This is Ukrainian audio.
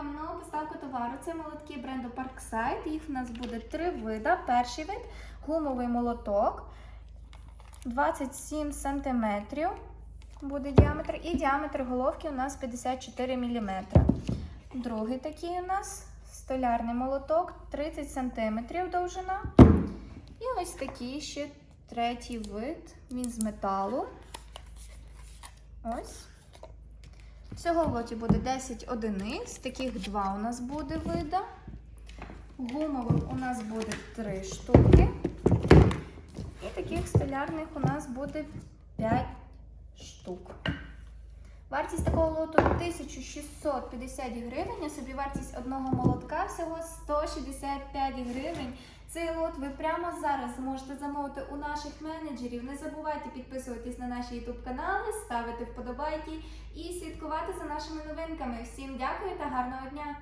вам нову поставку товару. Це молотки бренду Parkside. Їх в нас буде три вида. Перший вид гумовий молоток 27 см буде діаметр. І діаметр головки у нас 54 мм. Другий такий у нас столярний молоток 30 см довжина. І ось такий ще третій вид. Він з металу. Ось. Всього в лоті буде 10 одиниць, таких два у нас буде вида. Гумових у нас буде 3 штуки. І таких столярних у нас буде 5 штук. Вартість такого лоту 1650 гривень, а собівартість одного молотка всього 165 гривень. Цей лот ви прямо зараз зможете замовити у наших менеджерів. Не забувайте підписуватись на наші YouTube канали, ставити вподобайки і слідкувати за нашими новинками. Всім дякую та гарного дня!